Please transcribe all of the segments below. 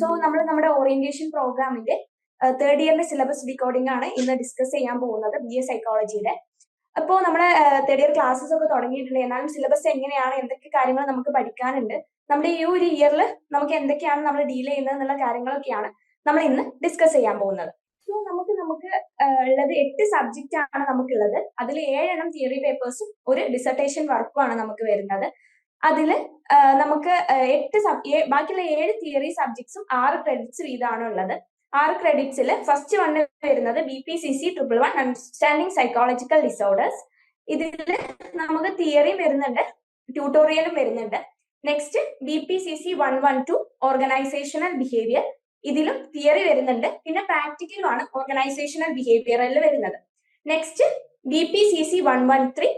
So നമ്മൾ നമ്മുടെ orientation പ്രോഗ്രാമിന്റെ തേർഡ് ഇയറിന്റെ സിലബസ് ഡീകോഡിംഗ് ആണ് ഇന്ന് ഡിസ്കസ് ചെയ്യാൻ പോകുന്നത് ബി എ സൈക്കോളജിയുടെ അപ്പോൾ നമ്മുടെ തേർഡ് ഇയർ ക്ലാസ്സസ് ഒക്കെ തുടങ്ങിയിട്ടുണ്ട്. എന്നാലും സിലബസ് എങ്ങനെയാണ് എന്തൊക്കെ കാര്യങ്ങൾ നമുക്ക് പഠിക്കാനുണ്ട് നമ്മുടെ ഈ ഒരു ഇയറിൽ നമുക്ക് എന്തൊക്കെയാണ് നമ്മൾ ഡീൽ ചെയ്യുന്നത് എന്നുള്ള കാര്യങ്ങളൊക്കെയാണ് നമ്മൾ ഇന്ന് ഡിസ്കസ് ചെയ്യാൻ പോകുന്നത്. സോ നമുക്ക് നമുക്ക് ഉള്ളത് എട്ട് സബ്ജക്റ്റ് ആണ് നമുക്കുള്ളത്. അതിൽ ഏഴെണ്ണം തിയറി പേപ്പേഴ്സും ഒരു ഡിസർട്ടേഷൻ വർക്കും ആണ് നമുക്ക് വരുന്നത്. അതിൽ നമുക്ക് എട്ട് സബ് ബാക്കിയുള്ള ഏഴ് തിയറി സബ്ജക്ട്സും ആറ് ക്രെഡിറ്റ്സ് വീതമാണ് ഉള്ളത് ആറ് ക്രെഡിറ്റ്സിൽ ഫസ്റ്റ് വൺ വരുന്നത് B P C C triple one understanding psychological disorders ഇതിൽ നമുക്ക് തിയറിയും വരുന്നുണ്ട് ട്യൂട്ടോറിയലും വരുന്നുണ്ട്. Next B P C C one one two organisational behaviour ഇതിലും തിയറി വരുന്നുണ്ട് പിന്നെ പ്രാക്ടിക്കലുമാണ് ഓർഗനൈസേഷണൽ ബിഹേവിയറിൽ വരുന്നത്. Next B P C C one one three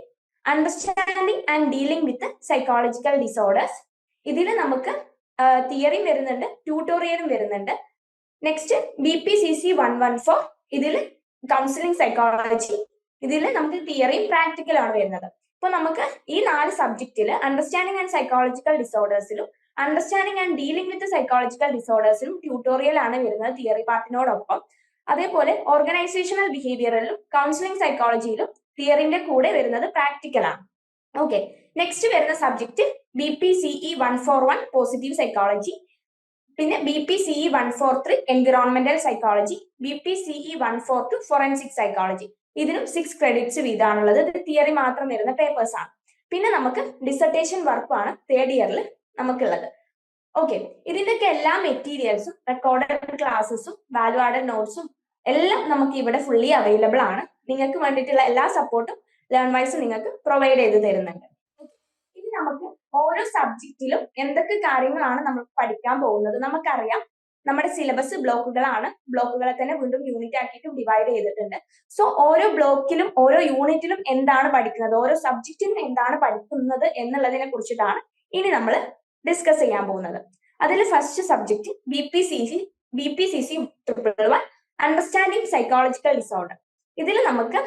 understanding and dealing with psychological disorders ഇതിൽ നമുക്ക് തിയറിയും വരുന്നുണ്ട് ട്യൂട്ടോറിയലും വരുന്നുണ്ട്. Next B P C C one one four ഇതിൽ കൗൺസിലിംഗ് സൈക്കോളജി ഇതിൽ നമുക്ക് തിയറിയും പ്രാക്ടിക്കലാണ് വരുന്നത്. ഇപ്പൊ നമുക്ക് ഈ നാല് സബ്ജക്റ്റിൽ understanding and psychological ഡിസോർഡേഴ്സിലും understanding and dealing with psychological ഡിസോർഡേഴ്സിലും tutorial ആണ് വരുന്നത് തിയറി പാർട്ടിനോടൊപ്പം അതേപോലെ ഓർഗനൈസേഷണൽ ബിഹേവിയറിലും കൗൺസിലിംഗ് സൈക്കോളജിയിലും തിയറിന്റെ കൂടെ വരുന്നത് പ്രാക്ടിക്കലാണ് ഓക്കെ നെക്സ്റ്റ് വരുന്ന subject B P C E one four one positive psychology പിന്നെ B P C E one four three environmental psychology B P C E one four two forensic psychology ഇതിനും six credits വീതാണുള്ളത്. ഇത് theory മാത്രം വരുന്ന papers ആണ്. പിന്നെ നമുക്ക് dissertation വർക്കുമാണ് third ഇയറിൽ നമുക്കുള്ളത്. ഓക്കെ ഇതിന്റെയൊക്കെ എല്ലാ മെറ്റീരിയൽസും റെക്കോർഡഡ് ക്ലാസ്സസും വാല്യൂ ആഡഡ് നോട്ട്സും എല്ലാം നമുക്ക് ഇവിടെ ഫുള്ളി അവൈലബിൾ ആണ്. നിങ്ങൾക്ക് വേണ്ടിയിട്ടുള്ള എല്ലാ സപ്പോർട്ടും ലേൺ വൈസ് നിങ്ങൾക്ക് പ്രൊവൈഡ് ചെയ്ത് തരുന്നുണ്ട്. ഇനി നമുക്ക് ഓരോ സബ്ജക്റ്റിലും എന്തൊക്കെ കാര്യങ്ങളാണ് നമ്മൾ പഠിക്കാൻ പോകുന്നത്? നമുക്കറിയാം നമ്മുടെ സിലബസ് ബ്ലോക്കുകളാണ്. ബ്ലോക്കുകളെ തന്നെ വീണ്ടും യൂണിറ്റ് ആക്കിയിട്ടും ഡിവൈഡ് ചെയ്തിട്ടുണ്ട്. സോ ഓരോ ബ്ലോക്കിലും ഓരോ യൂണിറ്റിലും എന്താണ് പഠിക്കുന്നത്? ഓരോ സബ്ജക്റ്റിലും എന്താണ് പഠിക്കുന്നത് എന്നുള്ളതിനെ കുറിച്ചിട്ടാണ് ഇനി നമ്മൾ ഡിസ്കസ് ചെയ്യാൻ പോകുന്നത്. അതിൽ first subject B P C C B P C C triple one understanding psychological disorder ഇതിൽ നമുക്ക്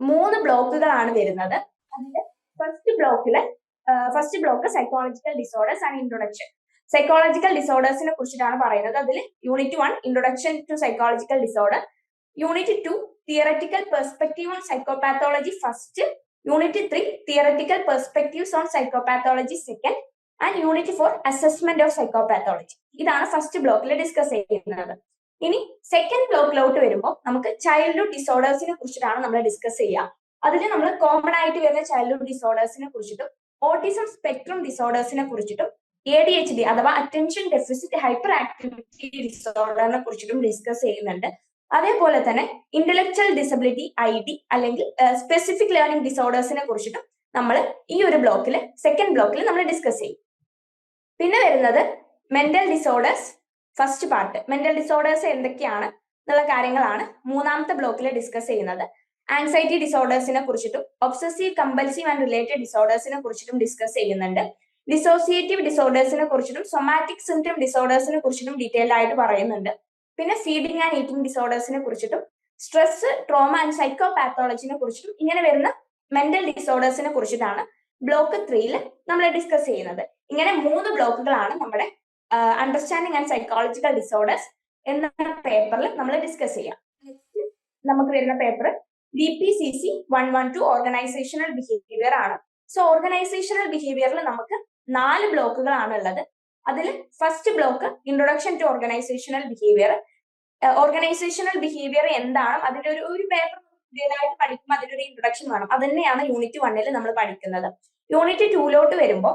മൂന്ന് ബ്ലോക്കുകളാണ് വരുന്നത്. അതിൽ ഫസ്റ്റ് ബ്ലോക്കിൽ first block psychological disorders and introduction psychological ഡിസോർഡേഴ്സിനെ കുറിച്ചിട്ടാണ് പറയുന്നത്. അതിൽ unit one introduction to psychological disorder unit two theoretical perspective on psychopathology first unit three theoretical perspectives on psychopathology second and unit four assessment of psychopathology ഇതാണ് first ബ്ലോക്കിൽ discuss ചെയ്യുന്നത്. ഇനി second ബ്ലോക്കിലോട്ട് വരുമ്പോൾ നമുക്ക് childhood ഡിസോർഡേഴ്സിനെ കുറിച്ചിട്ടാണ് നമ്മൾ ഡിസ്കസ് ചെയ്യുക അതിൽ നമ്മൾ കോമൺ ആയിട്ട് വരുന്ന ചൈൽഡ്ഹുഡ് ഡിസോർഡേഴ്സിനെ കുറിച്ചിട്ടും ഓട്ടിസം സ്പെക്ട്രം ഡിസോർഡേഴ്സിനെ കുറിച്ചിട്ടും എ ഡി എച്ച് ഡി അഥവാ അറ്റൻഷൻ ഡെഫിസിറ്റ് ഹൈപ്പർ ആക്ടിവിറ്റി ഡിസോർഡറിനെ കുറിച്ചിട്ടും ഡിസ്കസ് ചെയ്യുന്നുണ്ട്. അതേപോലെ തന്നെ ഇന്റലക്ച്വൽ ഡിസബിലിറ്റി ഐ ഡി അല്ലെങ്കിൽ സ്പെസിഫിക് ലേണിംഗ് ഡിസോർഡേഴ്സിനെ കുറിച്ചിട്ടും നമ്മൾ ഈ ഒരു ബ്ലോക്കിൽ സെക്കൻഡ് ബ്ലോക്കിൽ നമ്മൾ ഡിസ്കസ് ചെയ്യും. പിന്നെ വരുന്നത് mental disorders first part mental disorders എന്തൊക്കെയാണ് എന്നുള്ള കാര്യങ്ങളാണ് മൂന്നാമത്തെ ബ്ലോക്കിൽ ഡിസ്കസ് ചെയ്യുന്നത്. ആൻസൈറ്റി ഡിസോർഡേഴ്സിനെ കുറിച്ചിട്ടും ഒബ്സസീവ് കമ്പൽസീവ് ആൻഡ് റിലേറ്റഡ് ഡിസോർഡേഴ്സിനെ കുറിച്ചിട്ടും ഡിസ്കസ് ചെയ്യുന്നുണ്ട്. ഡിസോസിയേറ്റീവ് ഡിസോർഡേഴ്സിനെ കുറിച്ചിട്ടും സൊമാറ്റിക് സിംറ്റം ഡിസോർഡേഴ്സിനെ കുറിച്ചിട്ടും ഡീറ്റെയിൽഡ് ആയിട്ട് പറയുന്നുണ്ട്. പിന്നെ ഫീഡിംഗ് ആൻഡ് ഈറ്റിംഗ് ഡിസോർഡേഴ്സിനെ കുറിച്ചിട്ടും സ്ട്രെസ് ട്രോമ ആൻഡ് സൈക്കോ പാത്തോളജിനെ കുറിച്ചിട്ടും ഇങ്ങനെ വരുന്ന മെന്റൽ ഡിസോർഡേഴ്സിനെ കുറിച്ചിട്ടാണ് ബ്ലോക്ക് ത്രീയിൽ നമ്മൾ ഡിസ്കസ് ചെയ്യുന്നത്. ഇങ്ങനെ മൂന്ന് ബ്ലോക്കുകളാണ് നമ്മുടെ അണ്ടർസ്റ്റാൻഡിങ് ആൻഡ് സൈക്കോളജിക്കൽ ഡിസോർഡേഴ്സ് എന്ന പേപ്പറിൽ നമ്മൾ ഡിസ്കസ് ചെയ്യാം. നമുക്ക് വരുന്ന paper B P C C one one two organisational behaviour ആണ്. സോ ഓർഗനൈസേഷണൽ ബിഹേവിയറിൽ നമുക്ക് നാല് ബ്ലോക്കുകളാണ് ഉള്ളത്. അതിൽ first block introduction to organisational behaviour organisational behaviour എന്താണ് അതിന്റെ ഒരു ഒരു പേപ്പർ പുതിയതായിട്ട് പഠിക്കുമ്പോൾ അതിന്റെ ഒരു ഇൻട്രൊഡക്ഷൻ വേണം. അത് തന്നെയാണ് യൂണിറ്റ് വണ്ണിൽ നമ്മൾ പഠിക്കുന്നത്. യൂണിറ്റ് ടൂലോട്ട് വരുമ്പോൾ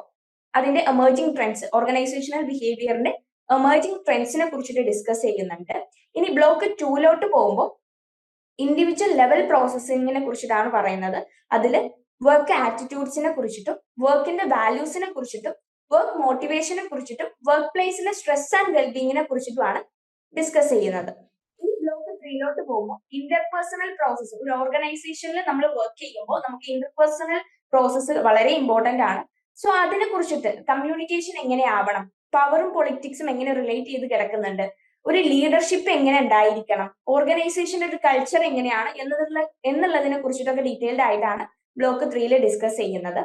അതിന്റെ എമേർജിംഗ് ട്രെൻഡ്സ് ഓർഗനൈസേഷണൽ ബിഹേവിയറിന്റെ എമേർജിംഗ് ട്രെൻഡ്സിനെ കുറിച്ചിട്ട് ഡിസ്കസ് ചെയ്യുന്നുണ്ട്. ഇനി ബ്ലോക്ക് ടൂലോട്ട് പോകുമ്പോൾ ഇൻഡിവിജ്വൽ ലെവൽ പ്രോസസ്സിങ്ങിനെ കുറിച്ചിട്ടാണ് പറയുന്നത്. അതിൽ വർക്ക് ആറ്റിറ്റ്യൂഡ്സിനെ കുറിച്ചിട്ടും വർക്കിന്റെ വാല്യൂസിനെ കുറിച്ചിട്ടും വർക്ക് മോട്ടിവേഷനെ കുറിച്ചിട്ടും വർക്ക് പ്ലേസിലെ സ്ട്രെസ് ആൻഡ് വെൽബീങ്ങിനെ കുറിച്ചിട്ടുമാണ് ഡിസ്കസ് ചെയ്യുന്നത്. ഈ ബ്ലോക്ക് ത്രീയിലോട്ട് പോകുമ്പോൾ ഇന്റർപേഴ്സണൽ പ്രോസസ്സ് ഒരു ഓർഗനൈസേഷനിൽ നമ്മൾ വർക്ക് ചെയ്യുമ്പോൾ നമുക്ക് ഇന്റർപേഴ്സണൽ പ്രോസസ്സ് വളരെ ഇമ്പോർട്ടന്റ് ആണ്. സോ അതിനെ കുറിച്ചിട്ട് കമ്മ്യൂണിക്കേഷൻ എങ്ങനെ ആവണം? പവറും പൊളിറ്റിക്സും എങ്ങനെ റിലേറ്റ് ചെയ്ത് കിടക്കുന്നുണ്ട്? ഒരു ലീഡർഷിപ്പ് എങ്ങനെ ഉണ്ടായിരിക്കണം? ഓർഗനൈസേഷന്റെ ഒരു കൾച്ചർ എങ്ങനെയാണ്? എന്നുള്ള എന്നുള്ളതിനെ കുറിച്ചിട്ടൊക്കെ ഡീറ്റെയിൽഡ് ആയിട്ടാണ് ബ്ലോക്ക് ത്രീയിൽ ഡിസ്കസ് ചെയ്യുന്നത്.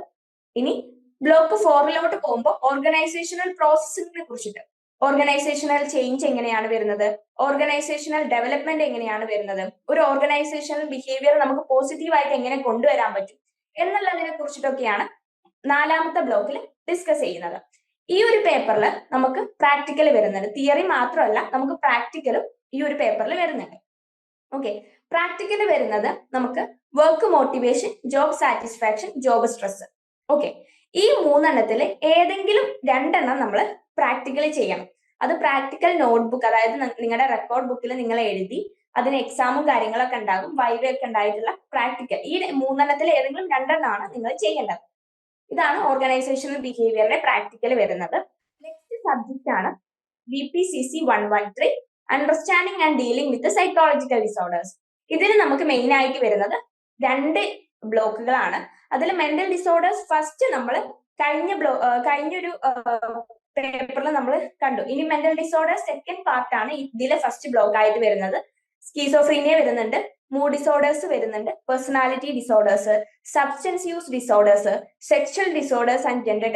ഇനി ബ്ലോക്ക് ഫോറിലോട്ട് പോകുമ്പോൾ ഓർഗനൈസേഷണൽ പ്രോസസ്സിനെ കുറിച്ചിട്ട്. ഓർഗനൈസേഷണൽ ചേഞ്ച് എങ്ങനെയാണ് വരുന്നത്? ഓർഗനൈസേഷണൽ ഡെവലപ്മെന്റ് എങ്ങനെയാണ് വരുന്നത്? ഒരു ഓർഗനൈസേഷണൽ ബിഹേവിയർ നമുക്ക് പോസിറ്റീവായിട്ട് എങ്ങനെ കൊണ്ടുവരാൻ പറ്റും? എന്നുള്ളതിനെ കുറിച്ചിട്ടൊക്കെയാണ് നാലാമത്തെ ബ്ലോക്കിൽ ഡിസ്കസ് ചെയ്യുന്നത്. ഈ ഒരു പേപ്പറിൽ നമുക്ക് പ്രാക്ടിക്കൽ വരുന്നുണ്ട്. തിയറി മാത്രമല്ല നമുക്ക് പ്രാക്ടിക്കലും ഈ ഒരു പേപ്പറിൽ വരുന്നുണ്ട്. ഓക്കെ പ്രാക്ടിക്കൽ വരുന്നത് നമുക്ക് work motivation job satisfaction job stress okay ഈ മൂന്നെണ്ണത്തിൽ ഏതെങ്കിലും രണ്ടെണ്ണം നമ്മൾ പ്രാക്ടിക്കലി ചെയ്യണം. അത് പ്രാക്ടിക്കൽ നോട്ട്ബുക്ക് അതായത് നിങ്ങളുടെ റെക്കോർഡ് ബുക്കിൽ നിങ്ങൾ എഴുതി അതിന് എക്സാമും കാര്യങ്ങളൊക്കെ ഉണ്ടാകും വൈവ ഒക്കെ ഉണ്ടായിട്ടുള്ള പ്രാക്ടിക്കൽ ഈ മൂന്നെണ്ണത്തിൽ ഏതെങ്കിലും രണ്ടെണ്ണമാണ് നിങ്ങൾ ചെയ്യേണ്ടത്. ഇതാണ് ഓർഗനൈസേഷണൽ ബിഹേവിയറിന്റെ പ്രാക്ടിക്കൽ വരുന്നത്. നെക്സ്റ്റ് സബ്ജക്റ്റ് ആണ് B P C C one one three understanding and dealing with psychological disorders ഇതിന് നമുക്ക് മെയിൻ ആയിട്ട് വരുന്നത് രണ്ട് ബ്ലോക്കുകളാണ്. അതിൽ മെന്റൽ ഡിസോർഡേഴ്സ് ഫസ്റ്റ് നമ്മൾ കഴിഞ്ഞ ബ്ലോ കഴിഞ്ഞ ഒരു പേപ്പറിൽ നമ്മൾ കണ്ടു. ഇനി മെന്റൽ ഡിസോർഡർ സെക്കൻഡ് പാർട്ടാണ് ഇതിലെ ഫസ്റ്റ് ബ്ലോക്ക് ആയിട്ട് വരുന്നത്. സ്കീസോഫ്രീനിയ വരുന്നുണ്ട്. മൂഡ് ഡിസോർഡേഴ്സ് വരുന്നുണ്ട്. Personality disorders substance use disorders sexual disorders and gender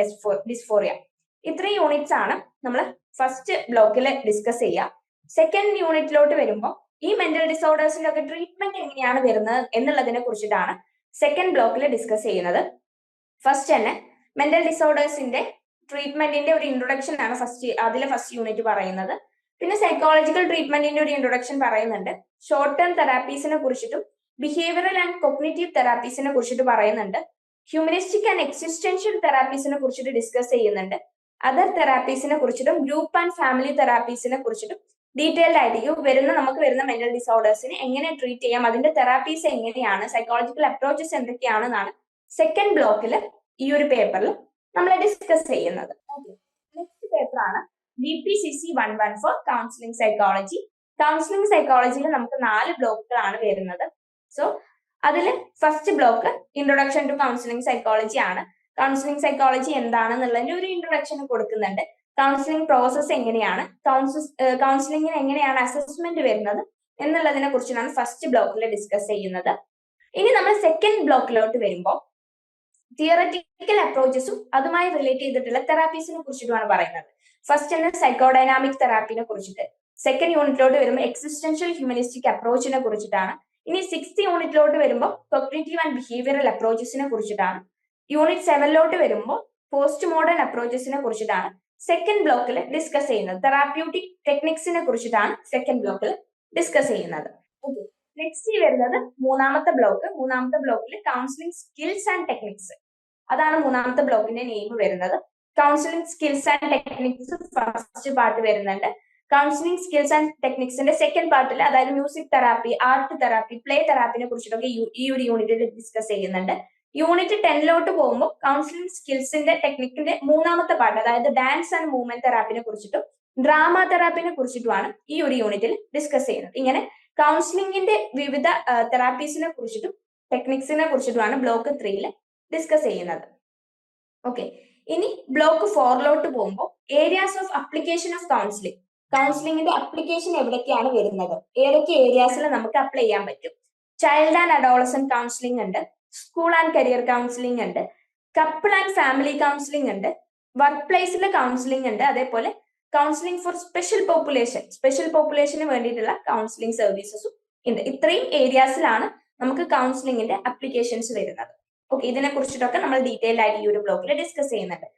dysphoria ഇത്രയും യൂണിറ്റ്സ് ആണ് നമ്മൾ ഫസ്റ്റ് ബ്ലോക്കിൽ ഡിസ്കസ് ചെയ്യുക. സെക്കൻഡ് യൂണിറ്റിലോട്ട് വരുമ്പോൾ ഈ മെന്റൽ ഡിസോർഡേഴ്സിന്റെ ഒക്കെ ട്രീറ്റ്മെന്റ് എങ്ങനെയാണ് വരുന്നത് എന്നുള്ളതിനെ കുറിച്ചിട്ടാണ് സെക്കൻഡ് ബ്ലോക്കിൽ ഡിസ്കസ് ചെയ്യുന്നത്. ഫസ്റ്റ് തന്നെ മെന്റൽ ഡിസോർഡേഴ്സിന്റെ ട്രീറ്റ്മെന്റിന്റെ ഒരു ഇൻട്രൊഡക്ഷൻ ആണ് ഫസ്റ്റ് അതിലെ ഫസ്റ്റ് യൂണിറ്റ് പറയുന്നത്. പിന്നെ സൈക്കോളജിക്കൽ ട്രീറ്റ്മെന്റിന്റെ ഒരു ഇൻട്രൊഡക്ഷൻ പറയുന്നുണ്ട്. ഷോർട്ട് ടേം തെറാപ്പീസിനെ കുറിച്ചിട്ടും ബിഹേവിയറൽ ആൻഡ് കൊഗ്നേറ്റീവ് തെറാപ്പീസിനെ കുറിച്ചിട്ട് പറയുന്നുണ്ട്. ഹ്യൂമനിസ്റ്റിക് ആൻഡ് എക്സിസ്റ്റൻഷ്യൽ തെറാപ്പീസിനെ കുറിച്ചിട്ട് ഡിസ്കസ് ചെയ്യുന്നുണ്ട്. അതർ തെറാപ്പീസിനെ കുറിച്ചിട്ടും ഗ്രൂപ്പ് ആൻഡ് ഫാമിലി തെറാപ്പീസിനെ കുറിച്ചിട്ടും ഡീറ്റെയിൽഡ് ആയിരിക്കും വരുന്ന നമുക്ക് വരുന്ന മെന്റൽ ഡിസോർഡേഴ്സിനെ എങ്ങനെ ട്രീറ്റ് ചെയ്യാം അതിന്റെ തെറാപ്പീസ് എങ്ങനെയാണ് സൈക്കോളജിക്കൽ അപ്രോച്ചസ് എന്തൊക്കെയാണെന്നാണ് സെക്കൻഡ് ബ്ലോക്കിൽ ഈ ഒരു പേപ്പറിൽ നമ്മൾ ഡിസ്കസ് ചെയ്യുന്നത്. നെക്സ്റ്റ് പേപ്പർ ആണ് B P C C one one four counselling psychology counselling സൈക്കോളജിയിൽ നമുക്ക് നാല് ബ്ലോക്കുകളാണ് വരുന്നത്. സോ അതിൽ first block introduction to counselling psychology ആണ്. കൗൺസിലിംഗ് സൈക്കോളജി എന്താണെന്നുള്ളതിന്റെ ഒരു ഇൻട്രൊഡക്ഷൻ കൊടുക്കുന്നുണ്ട്. കൗൺസിലിംഗ് പ്രോസസ് എങ്ങനെയാണ്? കൗൺസിലിംഗിന് എങ്ങനെയാണ് അസസ്മെന്റ് വരുന്നത്? എന്നുള്ളതിനെ കുറിച്ചാണ് ഫസ്റ്റ് ബ്ലോക്കിൽ ഡിസ്കസ് ചെയ്യുന്നത്. ഇനി നമ്മൾ സെക്കൻഡ് ബ്ലോക്കിലോട്ട് വരുമ്പോൾ തിയററ്റിക്കൽ അപ്രോച്ചസും അതുമായി റിലേറ്റ് ചെയ്തിട്ടുള്ള തെറാപ്പീസിനെ കുറിച്ചിട്ടുമാണ് പറയുന്നത്. ഫസ്റ്റ് തന്നെ സൈക്കോഡൈനാമിക് തെറാപ്പിനെ കുറിച്ചിട്ട്. സെക്കൻഡ് യൂണിറ്റിലോട്ട് വരുമ്പോൾ എക്സിസ്റ്റൻഷ്യൽ ഹ്യൂമനിസ്റ്റിക് അപ്രോച്ചിനെ കുറിച്ചിട്ടാണ്. ഇനി സിക്സ്ത് യൂണിറ്റിലോട്ട് വരുമ്പോൾ കൊഗ്നേറ്റീവ് ആൻഡ് ബിഹേവിയറൽ അപ്രോച്ചസിനെ കുറിച്ചിട്ടാണ്. യൂണിറ്റ് സെവനിലോട്ട് വരുമ്പോൾ പോസ്റ്റ് മോഡേൺ അപ്രോച്ചസിനെ കുറിച്ചിട്ടാണ്. സെക്കൻഡ് ബ്ലോക്കിൽ ഡിസ്കസ് ചെയ്യുന്നത് തെറാപ്യൂട്ടിക് ടെക്നിക്സിനെ കുറിച്ചിട്ടാണ് സെക്കൻഡ് ബ്ലോക്കിൽ ഡിസ്കസ് ചെയ്യുന്നത്. ഓക്കെ നെക്സ്റ്റ് വരുന്നത് മൂന്നാമത്തെ ബ്ലോക്ക് മൂന്നാമത്തെ ബ്ലോക്കിൽ കൗൺസിലിംഗ് സ്കിൽസ് ആൻഡ് ടെക്നിക്സ് അതാണ് മൂന്നാമത്തെ ബ്ലോക്കിന്റെ നെയിം വരുന്നത്. Counselling skills and techniques first part വരുന്നുണ്ട്. കൗൺസിലിംഗ് സ്കിൽസ് ആൻഡ് ടെക്നിക്സിന്റെ സെക്കൻഡ് പാർട്ടിൽ അതായത് music therapy art therapy play തെറാപ്പിനെ കുറിച്ചിട്ടൊക്കെ ഈ ഒരു യൂണിറ്റിൽ ഡിസ്കസ് ചെയ്യുന്നുണ്ട്. യൂണിറ്റ് ടെന്നിലോട്ട് പോകുമ്പോൾ കൗൺസിലിംഗ് സ്കിൽസിന്റെ ടെക്നിക്കിന്റെ മൂന്നാമത്തെ പാർട്ട് അതായത് ഡാൻസ് ആൻഡ് മൂവ്മെന്റ് തെറാപ്പിനെ കുറിച്ചിട്ടും ഡ്രാമ തെറാപ്പിനെ കുറിച്ചിട്ടുമാണ് ഈ ഒരു യൂണിറ്റിൽ ഡിസ്കസ് ചെയ്യുന്നത്. ഇങ്ങനെ കൗൺസിലിംഗിന്റെ വിവിധ തെറാപ്പീസിനെ കുറിച്ചിട്ടും ടെക്നിക്സിനെ കുറിച്ചിട്ടുമാണ് ബ്ലോക്ക് ത്രീയിൽ ഡിസ്കസ് ചെയ്യുന്നത്. ഓക്കെ ഇനി ബ്ലോക്ക് ഫോറിലോട്ട് പോകുമ്പോൾ areas of application of counselling കൗൺസിലിംഗിന്റെ application എവിടെയൊക്കെയാണ് വരുന്നത്? ഏതൊക്കെ ഏരിയാസിൽ നമുക്ക് അപ്ലൈ ചെയ്യാൻ പറ്റും? ചൈൽഡ് ആൻഡ് അഡോളസൻ കൗൺസിലിംഗ് ഉണ്ട്. സ്കൂൾ ആൻഡ് കരിയർ കൗൺസിലിംഗ് ഉണ്ട്. കപ്പിൾ ആൻഡ് ഫാമിലി കൗൺസിലിംഗ് ഉണ്ട്. വർക്ക് പ്ലേസിലെ കൗൺസിലിംഗ് ഉണ്ട്. അതേപോലെ counselling for special population special population വേണ്ടിയിട്ടുള്ള കൗൺസിലിംഗ് സർവീസസും ഉണ്ട്. ഇത്രയും ഏരിയാസിലാണ് നമുക്ക് കൗൺസിലിംഗിന്റെ അപ്ലിക്കേഷൻസ് വരുന്നത്. ഓക്കെ ഇതിനെ കുറിച്ചിട്ടൊക്കെ നമ്മൾ ഡീറ്റെയിൽ ആയിട്ട് ഈ ഒരു ബ്ലോക്കിൽ ഡിസ്കസ് ചെയ്യുന്നുണ്ട്.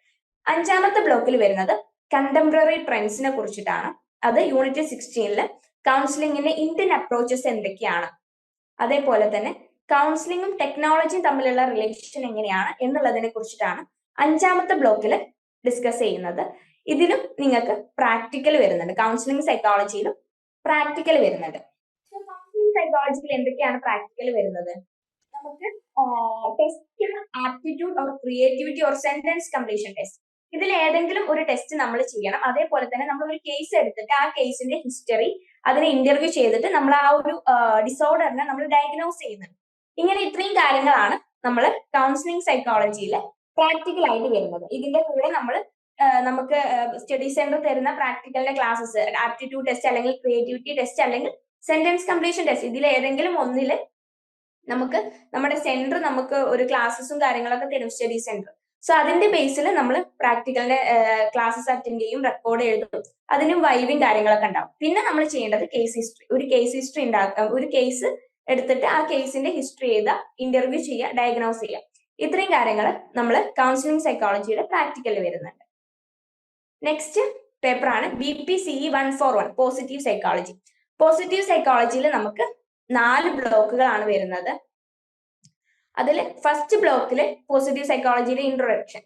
അഞ്ചാമത്തെ ബ്ലോക്കിൽ വരുന്നത് കണ്ടംപററി ട്രെൻഡ്സിനെ കുറിച്ചിട്ടാണ്. അത് യൂണിറ്റ് സിക്സ്റ്റീനിൽ കൗൺസിലിംഗിന്റെ ഇന്ത്യൻ അപ്രോച്ചസ് എന്തൊക്കെയാണ്? അതേപോലെ തന്നെ കൗൺസിലിംഗും ടെക്നോളജിയും തമ്മിലുള്ള റിലേഷൻ എങ്ങനെയാണ് എന്നുള്ളതിനെ കുറിച്ചിട്ടാണ് അഞ്ചാമത്തെ ബ്ലോക്കിൽ ഡിസ്കസ് ചെയ്യുന്നത്. ഇതിലും നിങ്ങൾക്ക് പ്രാക്ടിക്കൽ വരുന്നുണ്ട്. കൗൺസിലിംഗ് സൈക്കോളജിയിലും പ്രാക്ടിക്കൽ വരുന്നുണ്ട്. സൈക്കോളജിയിൽ എന്തൊക്കെയാണ് പ്രാക്ടിക്കൽ വരുന്നത്? നമുക്ക് test aptitude or creativity or sentence completion test ഇതിൽ ഏതെങ്കിലും ഒരു ടെസ്റ്റ് നമ്മൾ ചെയ്യണം. അതേപോലെ തന്നെ നമ്മൾ ഒരു കേസ് എടുത്തിട്ട് ആ കേസിന്റെ ഹിസ്റ്ററി അതിനെ ഇന്റർവ്യൂ ചെയ്തിട്ട് നമ്മൾ ആ ഒരു ഡിസോർഡറിനെ നമ്മൾ ഡയഗ്നോസ് ചെയ്യുന്നുണ്ട് ഇങ്ങനെ ഇത്രയും കാര്യങ്ങളാണ് നമ്മൾ കൗൺസിലിംഗ് സൈക്കോളജിയിൽ പ്രാക്ടിക്കൽ ആയിട്ട് വരുന്നത്. ഇതിന്റെ കൂടെ നമ്മൾ നമുക്ക് സ്റ്റഡി സെന്റർ തരുന്ന പ്രാക്ടിക്കലിന്റെ ക്ലാസ്സസ് ആപ്റ്റിറ്റ്യൂഡ് ടെസ്റ്റ് അല്ലെങ്കിൽ ക്രിയേറ്റിവിറ്റി ടെസ്റ്റ് അല്ലെങ്കിൽ സെന്റൻസ് കംപ്ലീഷൻ ടെസ്റ്റ് ഇതിൽ ഏതെങ്കിലും ഒന്നിൽ നമുക്ക് നമ്മുടെ സെന്റർ നമുക്ക് ഒരു ക്ലാസ്സസും കാര്യങ്ങളൊക്കെ തരും സ്റ്റഡി സെന്റർ സോ അതിന്റെ ബേസിൽ നമ്മൾ പ്രാക്ടിക്കലിന്റെ ക്ലാസ്സസ് അറ്റൻഡ് ചെയ്യും റെക്കോർഡ് എഴുതും. അതിനും വൈവും കാര്യങ്ങളൊക്കെ ഉണ്ടാവും. പിന്നെ നമ്മൾ ചെയ്യേണ്ടത് കേസ് ഹിസ്റ്ററി ഒരു കേസ് ഹിസ്റ്ററി ഉണ്ടാക്കാം ഒരു കേസ് എടുത്തിട്ട് ആ കേസിന്റെ ഹിസ്റ്ററി ചെയ്ത ഇന്റർവ്യൂ ചെയ്യുക ഡയഗ്നോസ് ചെയ്യുക. ഇത്രയും കാര്യങ്ങൾ നമ്മൾ കൗൺസിലിംഗ് സൈക്കോളജിയുടെ പ്രാക്ടിക്കലിൽ വരുന്നുണ്ട്. നെക്സ്റ്റ് പേപ്പറാണ് B P C one four one positive psychology positive സൈക്കോളജിയിൽ നമുക്ക് നാല് ബ്ലോക്കുകളാണ് വരുന്നത്. അതിൽ ഫസ്റ്റ് ബ്ലോക്കിൽ പോസിറ്റീവ് സൈക്കോളജിയുടെ ഇൻട്രൊഡക്ഷൻ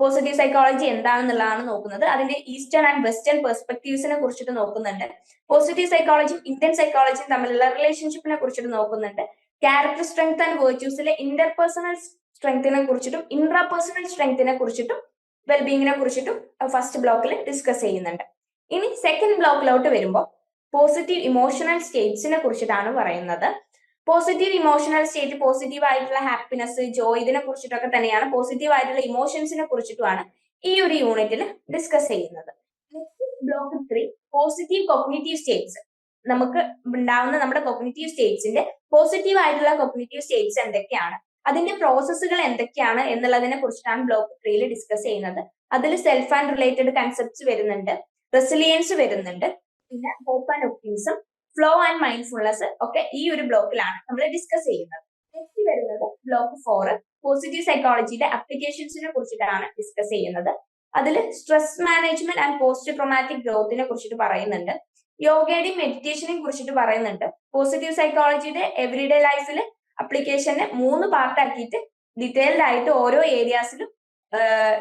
പോസിറ്റീവ് സൈക്കോളജി എന്താണെന്നുള്ളതാണ് നോക്കുന്നത്. അതിന്റെ ഈസ്റ്റേൺ ആൻഡ് വെസ്റ്റേൺ പെർസ്പെക്ടീവ്സിനെ കുറിച്ചിട്ട് നോക്കുന്നുണ്ട്. പോസിറ്റീവ് സൈക്കോളജിയും ഇന്ത്യൻ സൈക്കോളജിയും തമ്മിലുള്ള റിലേഷൻഷിപ്പിനെ കുറിച്ചിട്ട് നോക്കുന്നുണ്ട്. ക്യാരക്ടർ സ്ട്രെങ്ത് ആൻഡ് വേർച്യൂസിലെ ഇന്റർപേഴ്സണൽ സ്ട്രെങ്തിനെ കുറിച്ചിട്ടും ഇൻട്രാപേഴ്സണൽ സ്ട്രെങ്തിനെ കുറിച്ചിട്ടും വെൽബീങ്ങിനെ കുറിച്ചിട്ടും ഫസ്റ്റ് ബ്ലോക്കിൽ ഡിസ്കസ് ചെയ്യുന്നുണ്ട്. ഇനി സെക്കൻഡ് ബ്ലോക്കിലോട്ട് വരുമ്പോൾ പോസിറ്റീവ് ഇമോഷണൽ സ്റ്റേറ്റ്സിനെ കുറിച്ചിട്ടാണ് പറയുന്നത്. പോസിറ്റീവ് ഇമോഷണൽ സ്റ്റേറ്റ് പോസിറ്റീവ് ആയിട്ടുള്ള ഹാപ്പിനെസ് ജോയ് ഇതിനെ കുറിച്ചിട്ടൊക്കെ തന്നെയാണ് പോസിറ്റീവ് ആയിട്ടുള്ള ഇമോഷൻസിനെ കുറിച്ചിട്ടുമാണ് ഈ ഒരു യൂണിറ്റിൽ ഡിസ്കസ് ചെയ്യുന്നത്. Block three positive cognitive states നമുക്ക് ഉണ്ടാവുന്ന നമ്മുടെ കൊഗ്നേറ്റീവ് സ്റ്റേറ്റ്സിന്റെ പോസിറ്റീവ് ആയിട്ടുള്ള കൊഗ്നേറ്റീവ് സ്റ്റേറ്റ്സ് എന്തൊക്കെയാണ്? അതിന്റെ പ്രോസസ്സുകൾ എന്തൊക്കെയാണ് എന്നുള്ളതിനെ കുറിച്ചിട്ടാണ് ബ്ലോക്ക് ത്രീയിൽ ഡിസ്കസ് ചെയ്യുന്നത്. അതിൽ സെൽഫ് ആൻഡ് റിലേറ്റഡ് കൺസെപ്റ്റ്സ് വരുന്നുണ്ട്. റെസിലിയൻസ് വരുന്നുണ്ട്. പിന്നെ hope and optimism flow and mindfulness ഒക്കെ ഈ ഒരു ബ്ലോക്കിലാണ് നമ്മൾ ഡിസ്കസ് ചെയ്യുന്നത്. നെക്സ്റ്റ് വരുന്നത് ബ്ലോക്ക് ഫോർ പോസിറ്റീവ് സൈക്കോളജിയുടെ അപ്ലിക്കേഷൻസിനെ കുറിച്ചിട്ടാണ് ഡിസ്കസ് ചെയ്യുന്നത്. അതിൽ stress management and post traumatic ഗ്രോത്തിനെ കുറിച്ചിട്ട് പറയുന്നുണ്ട്. യോഗയുടെയും മെഡിറ്റേഷനെയും കുറിച്ചിട്ട് പറയുന്നുണ്ട്. പോസിറ്റീവ് സൈക്കോളജിയുടെ എവറിഡേ ലൈഫിൽ അപ്ലിക്കേഷനെ മൂന്ന് പാർട്ടാക്കിയിട്ട് ഡീറ്റെയിൽഡ് ആയിട്ട് ഓരോ ഏരിയാസിലും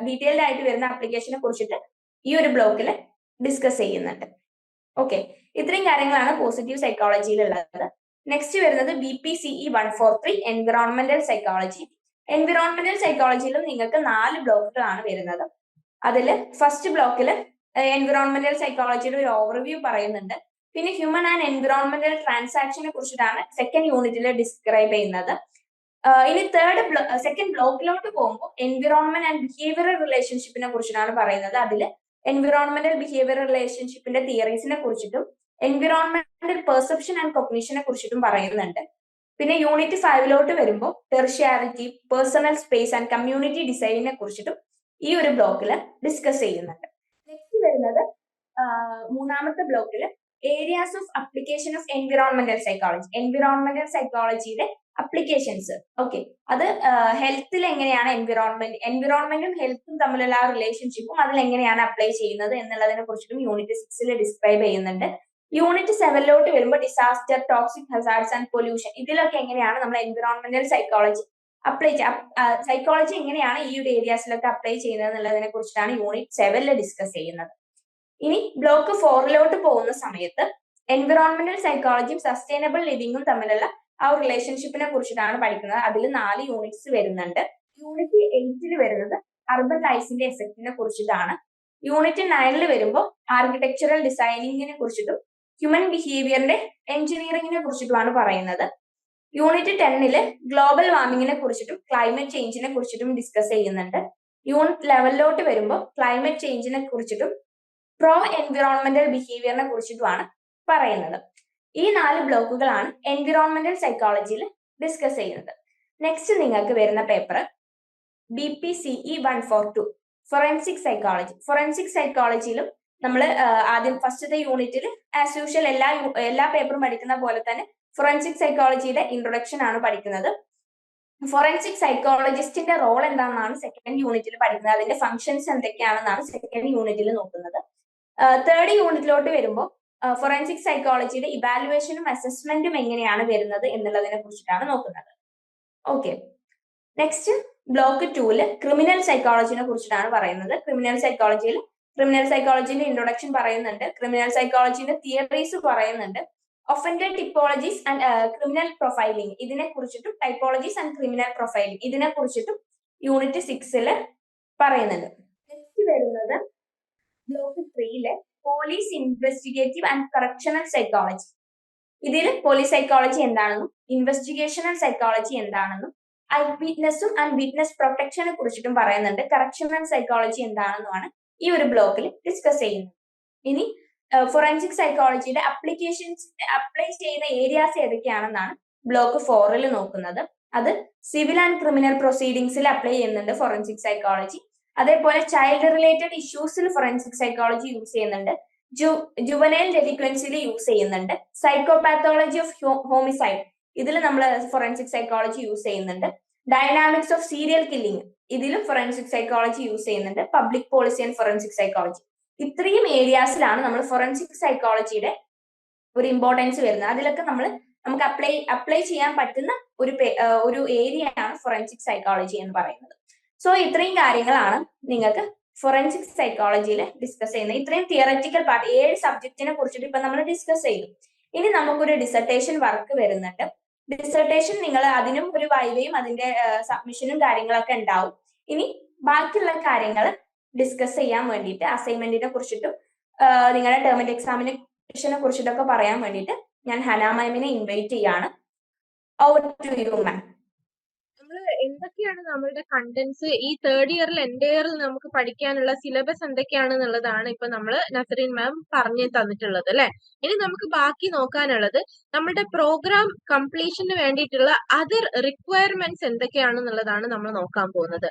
ഡീറ്റെയിൽഡ് ആയിട്ട് വരുന്ന അപ്ലിക്കേഷനെ കുറിച്ചിട്ട് ഈ ഒരു ബ്ലോക്കിൽ ഡിസ്കസ് ചെയ്യുന്നുണ്ട്. ഓക്കെ ഇത്രയും കാര്യങ്ങളാണ് പോസിറ്റീവ് സൈക്കോളജിയിൽ ഉള്ളത് നെക്സ്റ്റ് വരുന്നത് B P C E one four three environmental psychology environmental സൈക്കോളജിയിലും നിങ്ങൾക്ക് നാല് ബ്ലോക്കുകളാണ് വരുന്നത്. അതിൽ ഫസ്റ്റ് ബ്ലോക്കിൽ എൻവിറോൺമെന്റൽ സൈക്കോളജിയുടെ ഒരു ഓവർവ്യൂ പറയുന്നുണ്ട്. പിന്നെ ഹ്യൂമൻ ആൻഡ് എൻവിറോൺമെന്റൽ ട്രാൻസാക്ഷനെ കുറിച്ചിട്ടാണ് സെക്കൻഡ് യൂണിറ്റിൽ ഡിസ്ക്രൈബ് ചെയ്യുന്നത്. ഇനി തേർഡ് സെക്കൻഡ് ബ്ലോക്കിലോട്ട് പോകുമ്പോൾ എൻവിറോൺമെന്റ് ആൻഡ് ബിഹേവിയറൽ റിലേഷൻഷിപ്പിനെ കുറിച്ചിട്ടാണ് പറയുന്നത്. അതിൽ എൻവിറോൺമെന്റൽ ബിഹേവിയർ റിലേഷൻഷിപ്പിന്റെ തിയറീസിനെ കുറിച്ചിട്ടും എൻവിറോൺമെന്റൽ പെർസെപ്ഷൻ ആൻഡ് കൊഗ്നീഷനെ കുറിച്ചിട്ടും പറയുന്നുണ്ട്. പിന്നെ യൂണിറ്റ് ഫൈവിലോട്ട് വരുമ്പോൾ territoriality personal space and community ഡിസൈനിനെ കുറിച്ചിട്ടും ഈ ഒരു ബ്ലോക്കിൽ ഡിസ്കസ് ചെയ്യുന്നുണ്ട്. നെക്സ്റ്റ് വരുന്നത് മൂന്നാമത്തെ ബ്ലോക്കിൽ areas of application of environmental psychology environmental സൈക്കോളജിയുടെ applications okay അത് ഹെൽത്തിൽ എങ്ങനെയാണ് എൻവിറോൺമെന്റ് എൻവിറോൺമെന്റും ഹെൽത്തും തമ്മിലുള്ള ആ റിലേഷൻഷിപ്പും അതിൽ എങ്ങനെയാണ് അപ്ലൈ ചെയ്യുന്നത് എന്നുള്ളതിനെ കുറിച്ചിട്ടും യൂണിറ്റ് സിക്സിൽ ഡിസ്ക്രൈബ് ചെയ്യുന്നുണ്ട്. യൂണിറ്റ് സെവനിലോട്ട് വരുമ്പോൾ disaster toxic hazards and pollution ഇതിലൊക്കെ എങ്ങനെയാണ് നമ്മൾ എൻവിറോൺമെന്റൽ സൈക്കോളജി അപ്ലൈ സൈക്കോളജി എങ്ങനെയാണ് ഈ ഒരു ഏരിയാസിലൊക്കെ അപ്ലൈ ചെയ്യുന്നത് എന്നുള്ളതിനെ കുറിച്ചിട്ടാണ് യൂണിറ്റ് സെവനിൽ ഡിസ്കസ് ചെയ്യുന്നത്. ഇനി ബ്ലോക്ക് ഫോറിലോട്ട് പോകുന്ന സമയത്ത് എൻവിറോൺമെന്റൽ സൈക്കോളജിയും സസ്റ്റൈനബിൾ ലിവിങ്ങും തമ്മിലുള്ള ആ ഒരു റിലേഷൻഷിപ്പിനെ കുറിച്ചിട്ടാണ് പഠിക്കുന്നത്. അതിൽ നാല് യൂണിറ്റ്സ് വരുന്നുണ്ട്. യൂണിറ്റ് എയ്റ്റിൽ വരുന്നത് അർബൻ ലൈഫിന്റെ എഫക്റ്റിനെ കുറിച്ചിട്ടാണ്. യൂണിറ്റ് നയനിൽ വരുമ്പോൾ ആർക്കിടെക്ചറൽ ഡിസൈനിങ്ങിനെ കുറിച്ചിട്ടും ഹ്യൂമൻ ബിഹേവിയറിന്റെ എഞ്ചിനീയറിംഗിനെ കുറിച്ചിട്ടുമാണ് പറയുന്നത്. യൂണിറ്റ് ടെന്നിൽ ഗ്ലോബൽ വാർമിങ്ങിനെ കുറിച്ചിട്ടും ക്ലൈമറ്റ് ചേഞ്ചിനെ കുറിച്ചിട്ടും ഡിസ്കസ് ചെയ്യുന്നുണ്ട്. യൂണിറ്റ് ലെവലിലോട്ട് വരുമ്പോൾ ക്ലൈമറ്റ് ചേഞ്ചിനെ കുറിച്ചിട്ടും പ്രോ എൻവിറോൺമെന്റൽ ബിഹേവിയറിനെ കുറിച്ചിട്ടുമാണ് പറയുന്നത്. ഈ നാല് ബ്ലോക്കുകളാണ് എൻവിറോൺമെന്റൽ സൈക്കോളജിയിൽ ഡിസ്കസ് ചെയ്യുന്നത്. നെക്സ്റ്റ് നിങ്ങൾക്ക് വരുന്ന paper B P C E one four two forensic psychology forensic സൈക്കോളജിയിലും നമ്മൾ ആദ്യം ഫസ്റ്റത്തെ യൂണിറ്റിൽ ആസ് യൂഷ്വൽ എല്ലാ എല്ലാ പേപ്പറും പഠിക്കുന്ന പോലെ തന്നെ ഫൊറൻസിക് സൈക്കോളജിയുടെ ഇൻട്രൊഡക്ഷൻ ആണ് പഠിക്കുന്നത്. ഫൊറൻസിക് സൈക്കോളജിസ്റ്റിന്റെ റോൾ എന്താണെന്നാണ് സെക്കൻഡ് യൂണിറ്റിൽ പഠിക്കുന്നത്. അതിന്റെ ഫങ്ഷൻസ് എന്തൊക്കെയാണെന്നാണ് സെക്കൻഡ് യൂണിറ്റിൽ നോക്കുന്നത്. തേർഡ് യൂണിറ്റിലോട്ട് വരുമ്പോൾ ഫൊറൻസിക് സൈക്കോളജിയുടെ ഇവാലുവേഷനും അസസ്മെന്റും എങ്ങനെയാണ് വരുന്നത് എന്നുള്ളതിനെ കുറിച്ചിട്ടാണ് നോക്കുന്നത്. ഓക്കെ നെക്സ്റ്റ് ബ്ലോക്ക് ടൂൽ ക്രിമിനൽ സൈക്കോളജിനെ കുറിച്ചിട്ടാണ് പറയുന്നത്. ക്രിമിനൽ സൈക്കോളജിയിൽ ക്രിമിനൽ സൈക്കോളജിന്റെ ഇൻട്രൊഡക്ഷൻ പറയുന്നുണ്ട്. ക്രിമിനൽ സൈക്കോളജിന്റെ തിയറീസ് പറയുന്നുണ്ട്. Offender typologies and criminal profiling ഇതിനെ കുറിച്ചിട്ടും ടൈപ്പോളജീസ് ആൻഡ് ക്രിമിനൽ പ്രൊഫൈലിംഗ് ഇതിനെ കുറിച്ചിട്ടും യൂണിറ്റ് സിക്സിൽ പറയുന്നുണ്ട്. നെക്സ്റ്റ് വരുന്നത് block ത്രീയിലെ police investigative and correctional psychology ഇതിൽ പോലീസ് സൈക്കോളജി എന്താണെന്നും ഇൻവെസ്റ്റിഗേഷണൽ സൈക്കോളജി എന്താണെന്നും ഐ വിറ്റ്നസ്സും ആൻഡ് വിറ്റ്നസ് പ്രൊട്ടക്ഷനെ കുറിച്ചിട്ടും പറയുന്നുണ്ട്. കറക്ഷണൽ സൈക്കോളജി എന്താണെന്നുമാണ് ഈ ഒരു ബ്ലോക്കിൽ ഡിസ്കസ് ചെയ്യുന്നത്. ഇനി ഫൊറൻസിക് സൈക്കോളജിയുടെ അപ്ലിക്കേഷൻസ് അപ്ലൈ ചെയ്യുന്ന ഏരിയാസ് ഏതൊക്കെയാണെന്നാണ് ബ്ലോക്ക് ഫോറിൽ നോക്കുന്നത്. അത് സിവിൽ ആൻഡ് ക്രിമിനൽ പ്രൊസീഡിങ്സിൽ അപ്ലൈ ചെയ്യുന്നുണ്ട് ഫോറൻസിക് സൈക്കോളജി അതേപോലെ ചൈൽഡ് റിലേറ്റഡ് ഇഷ്യൂസിൽ ഫോറൻസിക് സൈക്കോളജി യൂസ് ചെയ്യുന്നുണ്ട്. ജുവനൈൽ ഡെലിക്വൻസിൽ യൂസ് ചെയ്യുന്നുണ്ട്. സൈക്കോപാത്തോളജി ഓഫ് ഹോമിസൈഡ് ഇതിൽ നമ്മൾ ഫോറൻസിക് സൈക്കോളജി യൂസ് ചെയ്യുന്നുണ്ട്. ഡൈനാമിക്സ് ഓഫ് സീരിയൽ കില്ലിംഗ് ഇതിലും ഫോറൻസിക് സൈക്കോളജി യൂസ് ചെയ്യുന്നുണ്ട്. Public policy and forensic psychology ഇത്രയും ഏരിയാസിലാണ് നമ്മൾ ഫോറൻസിക് സൈക്കോളജിയുടെ ഒരു ഇമ്പോർട്ടൻസ് വരുന്നത്. അതിലൊക്കെ നമ്മൾ നമുക്ക് അപ്ലൈ അപ്ലൈ ചെയ്യാൻ പറ്റുന്ന ഒരു ഒരു ഏരിയ ആണ് ഫോറൻസിക് സൈക്കോളജി എന്ന് പറയുന്നത്. സോ ഇത്രയും കാര്യങ്ങളാണ് നിങ്ങൾക്ക് ഫോറൻസിക് സൈക്കോളജിയിൽ ഡിസ്കസ് ചെയ്യുന്നത്. ഇത്രയും തിയററ്റിക്കൽ പാർട്ട് ഏഴ് സബ്ജക്റ്റിനെ കുറിച്ചിട്ട് ഇപ്പൊ നമ്മൾ ഡിസ്കസ് ചെയ്തു. ഇനി നമുക്കൊരു ഡിസർട്ടേഷൻ വർക്ക് വരുന്നുണ്ട്. ഡിസർട്ടേഷൻ നിങ്ങൾ അതിനും ഒരു വൈവയും അതിന്റെ സബ്മിഷനും കാര്യങ്ങളൊക്കെ ഉണ്ടാവും. ഇനി ബാക്കിയുള്ള കാര്യങ്ങൾ ഡിസ്കസ് ചെയ്യാൻ വേണ്ടിയിട്ട് അസൈൻമെന്റിനെ കുറിച്ചിട്ടും നിങ്ങളുടെ ടേമിന്റെ എക്സാമിനെ കുറിച്ചിട്ടൊക്കെ പറയാൻ വേണ്ടിയിട്ട് ഞാൻ ഹന മാമിനെ ഇൻവൈറ്റ് ചെയ്യാണ്. ഓവർ ടു യു മാം നമ്മൾ എന്തൊക്കെയാണ് നമ്മളുടെ കണ്ടന്റ്സ് ഈ തേർഡ് ഇയറിൽ എന്റെ ഇയറിൽ നമുക്ക് പഠിക്കാനുള്ള സിലബസ് എന്തൊക്കെയാണെന്നുള്ളതാണ് ഇപ്പൊ നമ്മൾ നസറിൻ മാം പറഞ്ഞു തന്നിട്ടുള്ളത് അല്ലെ? ഇനി നമുക്ക് ബാക്കി നോക്കാനുള്ളത് നമ്മുടെ പ്രോഗ്രാം കംപ്ലീഷന് വേണ്ടിയിട്ടുള്ള അതർ റിക്വയർമെന്റ്സ് എന്തൊക്കെയാണെന്നുള്ളതാണ് നമ്മൾ നോക്കാൻ പോകുന്നത്.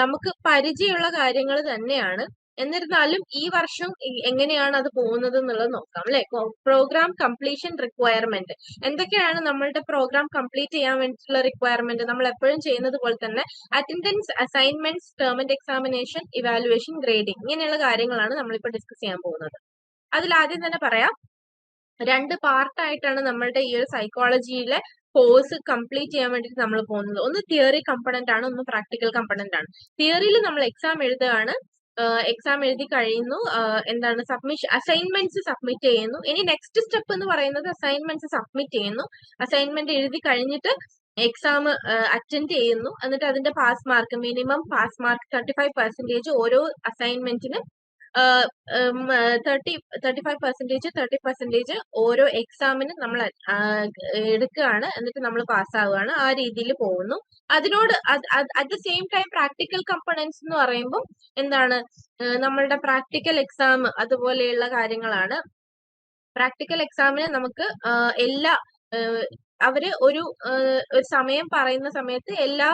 നമുക്ക് പരിചയമുള്ള കാര്യങ്ങൾ തന്നെയാണ് എന്നിരുന്നാലും ഈ വർഷം എങ്ങനെയാണ് അത് പോകുന്നത് എന്നുള്ളത് നോക്കാം അല്ലെ? പ്രോഗ്രാം കംപ്ലീഷൻ റിക്വയർമെന്റ് എന്തൊക്കെയാണ് നമ്മളുടെ പ്രോഗ്രാം കംപ്ലീറ്റ് ചെയ്യാൻ വേണ്ടിയിട്ടുള്ള റിക്വയർമെന്റ് നമ്മൾ എപ്പോഴും ചെയ്യുന്നത് പോലെ തന്നെ attendance assignments and examination evaluation grading ഇങ്ങനെയുള്ള കാര്യങ്ങളാണ് നമ്മളിപ്പോൾ ഡിസ്കസ് ചെയ്യാൻ പോകുന്നത്. അതിൽ ആദ്യം തന്നെ പറയാം രണ്ട് പാർട്ടായിട്ടാണ് നമ്മളുടെ ഈ ഒരു സൈക്കോളജിയിലെ കോഴ്സ് കംപ്ലീറ്റ് ചെയ്യാൻ വേണ്ടിയിട്ട് നമ്മൾ പോകുന്നത്. ഒന്ന് തിയറി കമ്പണന്റ് ആണ് ഒന്ന് പ്രാക്ടിക്കൽ കമ്പണന്റ് ആണ്. തിയറിയിൽ നമ്മൾ എക്സാം എഴുതുകയാണ് എക്സാം എഴുതി കഴിയുന്നു. എന്താണ് സബ്മിഷൻ അസൈൻമെന്റ്സ് സബ്മിറ്റ് ചെയ്യുന്നു. ഇനി നെക്സ്റ്റ് സ്റ്റെപ്പ് എന്ന് പറയുന്നത് അസൈൻമെന്റ്സ് സബ്മിറ്റ് ചെയ്യുന്നു. അസൈൻമെന്റ് എഴുതി കഴിഞ്ഞിട്ട് എക്സാം അറ്റൻഡ് ചെയ്യുന്നു. എന്നിട്ട് അതിന്റെ pass mark minimum pass mark thirty five percentage ഓരോ അസൈൻമെന്റിനും thirty thirty five percentage thirty percentage ഓരോ എക്സാമിനും നമ്മൾ എടുക്കുകയാണ്. എന്നിട്ട് നമ്മൾ പാസ്സാവുകയാണ് ആ രീതിയിൽ പോകുന്നു. അതിനോട് at the same time practical components എന്ന് പറയുമ്പോൾ എന്താണ്? നമ്മളുടെ പ്രാക്ടിക്കൽ എക്സാം അതുപോലെയുള്ള കാര്യങ്ങളാണ്. പ്രാക്ടിക്കൽ എക്സാമിന് നമുക്ക് എല്ലാ അവർ ഒരു ഒരു സമയം പറയുന്ന സമയത്ത് എല്ലാ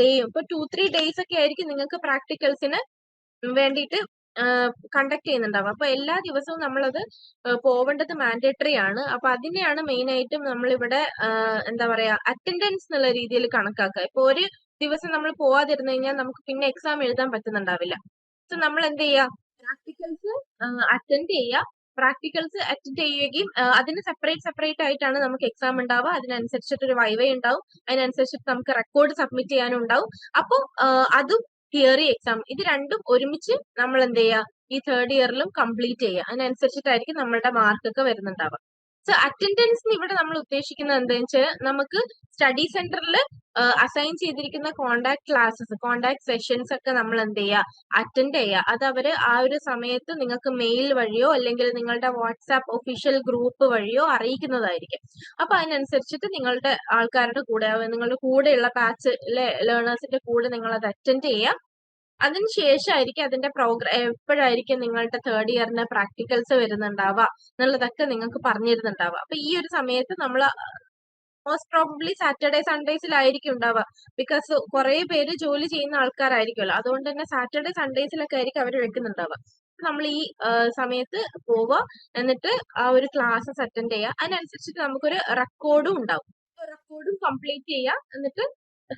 ഡേയും ഇപ്പൊ ടു ത്രീ ഡേയ്സ് ഒക്കെ ആയിരിക്കും നിങ്ങൾക്ക് പ്രാക്ടിക്കൽസിന് വേണ്ടിയിട്ട് കണ്ടക്ട് ചെയ്യുന്നുണ്ടാവും. അപ്പൊ എല്ലാ ദിവസവും നമ്മളത് പോവേണ്ടത് മാൻഡേറ്ററി ആണ്. അപ്പൊ അതിനെയാണ് മെയിൻ ആയിട്ടും നമ്മളിവിടെ എന്താ പറയാ അറ്റൻഡൻസ് എന്നുള്ള രീതിയിൽ കണക്കാക്കുക. ഇപ്പൊ ഒരു ദിവസം നമ്മൾ പോവാതിരുന്നു കഴിഞ്ഞാൽ നമുക്ക് പിന്നെ എക്സാം എഴുതാൻ പറ്റുന്നുണ്ടാവില്ല. സോ നമ്മൾ എന്ത് ചെയ്യുക പ്രാക്ടിക്കൽസ് അറ്റൻഡ് ചെയ്യുക പ്രാക്ടിക്കൽസ് അറ്റൻഡ് ചെയ്യുകയും അതിന് സെപ്പറേറ്റ് സെപ്പറേറ്റ് ആയിട്ടാണ് നമുക്ക് എക്സാം ഉണ്ടാവുക. അതിനനുസരിച്ചിട്ട് ഒരു വൈവേ ഉണ്ടാവും. അതിനനുസരിച്ചിട്ട് നമുക്ക് റെക്കോർഡ് സബ്മിറ്റ് ചെയ്യാനും ഉണ്ടാവും. അപ്പോൾ അതും തിയറി എക്സാം ഇത് രണ്ടും ഒരുമിച്ച് നമ്മൾ എന്ത് ചെയ്യുക ഈ തേർഡ് ഇയറിലും കംപ്ലീറ്റ് ചെയ്യുക. അതിനനുസരിച്ചിട്ടായിരിക്കും നമ്മളുടെ മാർക്കൊക്കെ വരുന്നുണ്ടാവുക. സോ അറ്റൻഡൻസിന് ഇവിടെ നമ്മൾ ഉദ്ദേശിക്കുന്നത് എന്താണെന്ന് വെച്ചാൽ നമുക്ക് സ്റ്റഡി സെന്ററിൽ അസൈൻ ചെയ്തിരിക്കുന്ന കോണ്ടാക്ട് ക്ലാസ്സസ് കോണ്ടാക്ട് സെഷൻസ് ഒക്കെ നമ്മൾ എന്ത് ചെയ്യുക അറ്റൻഡ് ചെയ്യുക അത് അവർ ആ ഒരു സമയത്ത് നിങ്ങൾക്ക് മെയിൽ വഴിയോ അല്ലെങ്കിൽ നിങ്ങളുടെ വാട്സാപ്പ് ഒഫീഷ്യൽ ഗ്രൂപ്പ് വഴിയോ അറിയിക്കുന്നതായിരിക്കും. അപ്പൊ അതിനനുസരിച്ചിട്ട് നിങ്ങളുടെ ആൾക്കാരുടെ കൂടെ നിങ്ങളുടെ കൂടെയുള്ള ബാച്ചിലെ ലേണേഴ്സിന്റെ കൂടെ നിങ്ങൾ അത് അറ്റൻഡ് ചെയ്യുക അതിനുശേഷമായിരിക്കും അതിന്റെ പ്രോഗ്രാം എപ്പോഴായിരിക്കും നിങ്ങളുടെ തേർഡ് ഇയറിന് പ്രാക്ടിക്കൽസ് വരുന്നുണ്ടാവുക എന്നുള്ളതൊക്കെ നിങ്ങൾക്ക് പറഞ്ഞിരുന്നുണ്ടാവുക. അപ്പൊ ഈ ഒരു സമയത്ത് നമ്മൾ മോസ്റ്റ് പ്രോബബ്ലി സാറ്റർഡേ സൺഡേസിലായിരിക്കും ഉണ്ടാവുക. ബിക്കോസ് കുറെ പേര് ജോലി ചെയ്യുന്ന ആൾക്കാരായിരിക്കുമല്ലോ. അതുകൊണ്ട് തന്നെ സാറ്റർഡേ സൺഡേസിലൊക്കെ ആയിരിക്കും അവർ വെക്കുന്നുണ്ടാവുക. നമ്മൾ ഈ സമയത്ത് പോവുക. എന്നിട്ട് ആ ഒരു ക്ലാസ്സസ് അറ്റൻഡ് ചെയ്യുക. അതിനനുസരിച്ചിട്ട് നമുക്കൊരു റെക്കോർഡും ഉണ്ടാവും. റെക്കോർഡും കംപ്ലീറ്റ് ചെയ്യുക. എന്നിട്ട്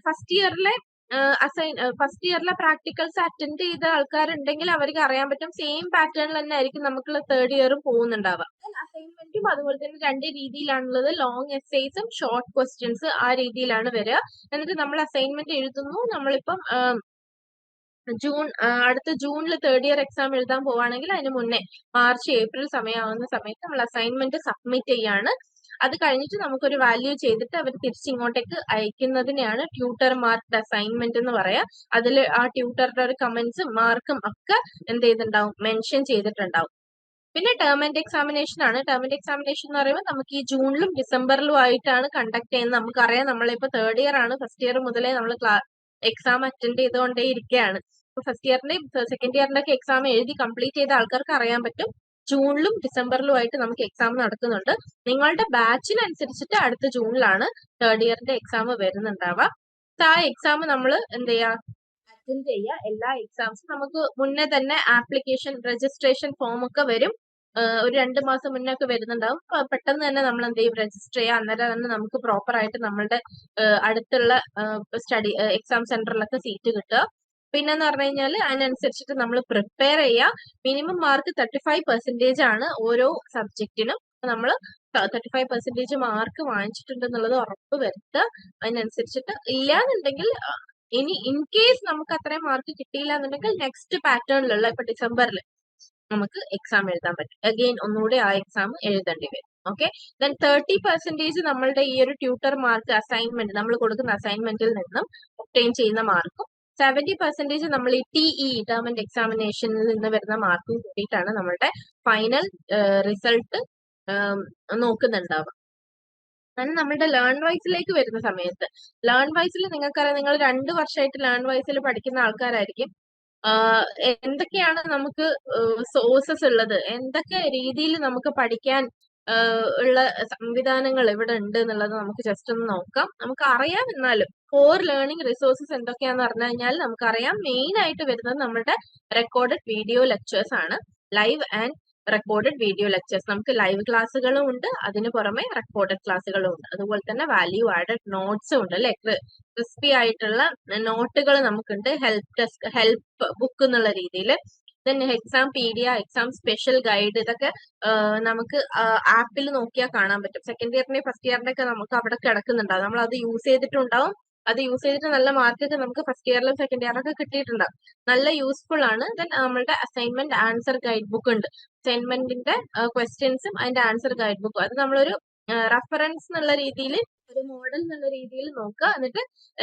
ഫസ്റ്റ് ഇയറിലെ അസൈൻ ഫസ്റ്റ് ഇയറിലെ പ്രാക്ടിക്കൽസ് അറ്റൻഡ് ചെയ്ത ആൾക്കാരുണ്ടെങ്കിൽ അവർക്ക് അറിയാൻ പറ്റും സെയിം പാറ്റേണിൽ തന്നെ ആയിരിക്കും നമുക്കുള്ള തേർഡ് ഇയറും പോകുന്നുണ്ടാവുക. അസൈൻമെന്റും അതുപോലെ തന്നെ രണ്ട് രീതിയിലാണുള്ളത്. ലോങ് എസ്സേസും ഷോർട്ട് ക്വസ്റ്റ്യൻസ് ആ രീതിയിലാണ് വരിക. എന്നിട്ട് നമ്മൾ അസൈൻമെന്റ് എഴുതുന്നു. നമ്മളിപ്പം ജൂൺ അടുത്ത ജൂണിൽ തേർഡ് ഇയർ എക്സാം എഴുതാൻ പോവാണെങ്കിൽ അതിന് മുന്നേ മാർച്ച് ഏപ്രിൽ സമയമാവുന്ന സമയത്ത് നമ്മൾ അസൈൻമെന്റ് സബ്മിറ്റ് ചെയ്യാണ്. അത് കഴിഞ്ഞിട്ട് നമുക്കൊരു വാല്യൂ ചെയ്തിട്ട് അവർ തിരിച്ചിങ്ങോട്ടേക്ക് അയക്കുന്നതിനെയാണ് ട്യൂട്ടർ മാർക്ക് അസൈൻമെന്റ് എന്ന് പറയാ. അതിൽ ആ ട്യൂട്ടറുടെ ഒരു കമന്റ്സും മാർക്കും ഒക്കെ എന്ത് ചെയ്തിട്ടുണ്ടാവും? മെൻഷൻ ചെയ്തിട്ടുണ്ടാവും. പിന്നെ ടേം ആൻഡ് എക്സാമിനേഷൻ ആണ്. ടേം ആൻഡ് എക്സാമിനേഷൻ എന്ന് പറയുമ്പോൾ നമുക്ക് ഈ ജൂണിലും ഡിസംബറിലും ആയിട്ടാണ് കണ്ടക്ട് ചെയ്യുന്നത്. നമുക്കറിയാം നമ്മളിപ്പോ തേർഡ് ഇയർ ആണ്. ഫസ്റ്റ് ഇയർ മുതലേ നമ്മൾ എക്സാം അറ്റൻഡ് ചെയ്തുകൊണ്ടേ ഇരിക്കുകയാണ് ഫസ്റ്റ് ഇയറിന്റെയും സെക്കൻഡ് ഇയറിന്റെ ഒക്കെ എക്സാം എഴുതി കംപ്ലീറ്റ് ചെയ്ത ആൾക്കാർക്ക് അറിയാൻ പറ്റും. ജൂണിലും ഡിസംബറിലും ആയിട്ട് നമുക്ക് എക്സാം നടക്കുന്നുണ്ട്. നിങ്ങളുടെ ബാച്ചിനനുസരിച്ചിട്ട് അടുത്ത ജൂണിലാണ് തേർഡ് ഇയറിന്റെ എക്സാം വരുന്നുണ്ടാവുക. ആ എക്സാം നമ്മൾ എന്ത് ചെയ്യാ? അറ്റൻഡ് ചെയ്യുക. എല്ലാ എക്സാംസും നമുക്ക് മുന്നേ തന്നെ ആപ്ലിക്കേഷൻ രജിസ്ട്രേഷൻ ഫോം ഒക്കെ വരും. ഒരു രണ്ട് മാസം മുന്നേ ഒക്കെ വരുന്നുണ്ടാവും. പെട്ടെന്ന് തന്നെ നമ്മൾ എന്ത് ചെയ്യും? രജിസ്റ്റർ ചെയ്യുക. അന്നേരം തന്നെ നമുക്ക് പ്രോപ്പർ ആയിട്ട് നമ്മളുടെ അടുത്തുള്ള സ്റ്റഡി എക്സാം സെന്ററിലൊക്കെ സീറ്റ് കിട്ടുക. പിന്നെന്ന് പറഞ്ഞു കഴിഞ്ഞാൽ അതിനനുസരിച്ചിട്ട് നമ്മൾ പ്രിപ്പയർ ചെയ്യുക minimum mark thirty five percentage ആണ് ഓരോ സബ്ജക്റ്റിനും നമ്മൾ തേർട്ടി ഫൈവ് പെർസെന്റേജ് മാർക്ക് വാങ്ങിച്ചിട്ടുണ്ട് എന്നുള്ളത് ഉറപ്പ് വരുത്തുക അതിനനുസരിച്ചിട്ട് ഇല്ലാന്നുണ്ടെങ്കിൽ ഇനി ഇൻ കേസ് നമുക്ക് അത്രയും മാർക്ക് കിട്ടിയില്ല എന്നുണ്ടെങ്കിൽ നെക്സ്റ്റ് പാറ്റേണിലുള്ള ഇപ്പൊ ഡിസംബറിൽ നമുക്ക് എക്സാം എഴുതാൻ പറ്റും. അഗെയിൻ ഒന്നുകൂടി ആ എക്സാം എഴുതേണ്ടി വരും. ഓക്കെ ദെൻ തേർട്ടി പെർസെന്റേജ് നമ്മളുടെ ഈ ഒരു ട്യൂട്ടർ മാർക്ക് അസൈൻമെന്റ് നമ്മൾ കൊടുക്കുന്ന അസൈൻമെന്റിൽ നിന്നും ഒപ്റ്റെയിൻ ചെയ്യുന്ന മാർക്കും സെവന്റി പെർസെന്റേജ് നമ്മൾ ഈ ടി ഇ ടേമന്റ് എക്സാമിനേഷനിൽ നിന്ന് വരുന്ന മാർക്കും കൂടിയിട്ടാണ് നമ്മളുടെ ഫൈനൽ റിസൾട്ട് നോക്കുന്നുണ്ടാവുക. അങ്ങനെ നമ്മുടെ ലേൺ വൈസിലേക്ക് വരുന്ന സമയത്ത് ലേൺ വൈസിൽ നിങ്ങൾക്കറിയാം നിങ്ങൾ രണ്ട് വർഷമായിട്ട് ലേൺ വൈസിൽ പഠിക്കുന്ന ആൾക്കാരായിരിക്കും. എന്തൊക്കെയാണ് നമുക്ക് സോഴ്സസ് ഉള്ളത്? എന്തൊക്കെ രീതിയിൽ നമുക്ക് പഠിക്കാൻ ഉള്ള സംവിധാനങ്ങൾ ഇവിടെ ഉണ്ട് എന്നുള്ളത് നമുക്ക് ജസ്റ്റ് ഒന്ന് നോക്കാം. നമുക്ക് അറിയാം എന്നാലും കോർ ലേണിംഗ് റിസോഴ്സസ് എന്തൊക്കെയാന്ന് പറഞ്ഞു കഴിഞ്ഞാൽ നമുക്കറിയാം മെയിൻ ആയിട്ട് വരുന്നത് നമ്മുടെ റെക്കോർഡഡ് വീഡിയോ ലെക്ചേഴ്സ് ആണ്. Live and recorded video lectures നമുക്ക് ലൈവ് ക്ലാസ്സുകളും ഉണ്ട് അതിന് പുറമെ റെക്കോർഡഡ് ക്ലാസ്സുകളും ഉണ്ട്. അതുപോലെ തന്നെ വാല്യൂ ആഡഡ് നോട്ട്സും ഉണ്ട് അല്ലെ? ക്രിസ്പി ആയിട്ടുള്ള നോട്ടുകൾ നമുക്കുണ്ട്. ഹെൽപ് ഡെസ്ക് ഹെൽപ്പ് ബുക്ക് എന്നുള്ള രീതിയിൽ then exam pedia exam special guide ഇതൊക്കെ നമുക്ക് ആപ്പിൽ നോക്കിയാൽ കാണാൻ പറ്റും. സെക്കൻഡ് ഇയറിന്റെ ഫസ്റ്റ് ഇയറിന്റെ ഒക്കെ നമുക്ക് അവിടെ കിടക്കുന്നുണ്ടാവും നമ്മൾ അത് യൂസ് ചെയ്തിട്ടുണ്ടാവും. അത് യൂസ് ചെയ്തിട്ട് നല്ല മാർക്കൊക്കെ നമുക്ക് ഫസ്റ്റ് ഇയറിലും സെക്കൻഡ് ഇയറിലൊക്കെ കിട്ടിയിട്ടുണ്ടാവും. നല്ല യൂസ്ഫുൾ ആണ്. ദെൻ നമ്മളുടെ അസൈൻമെന്റ് ആൻസർ ഗൈഡ് ബുക്ക് ഉണ്ട്. അസൈൻമെന്റിന്റെ ക്വസ്റ്റ്യൻസും അതിന്റെ ആൻസർ ഗൈഡ് ബുക്കും അത് നമ്മളൊരു റെഫറൻസ് എന്നുള്ള രീതിയിൽ ഒരു മോഡൽ എന്നുള്ള രീതിയിൽ നോക്കുക. എന്നിട്ട്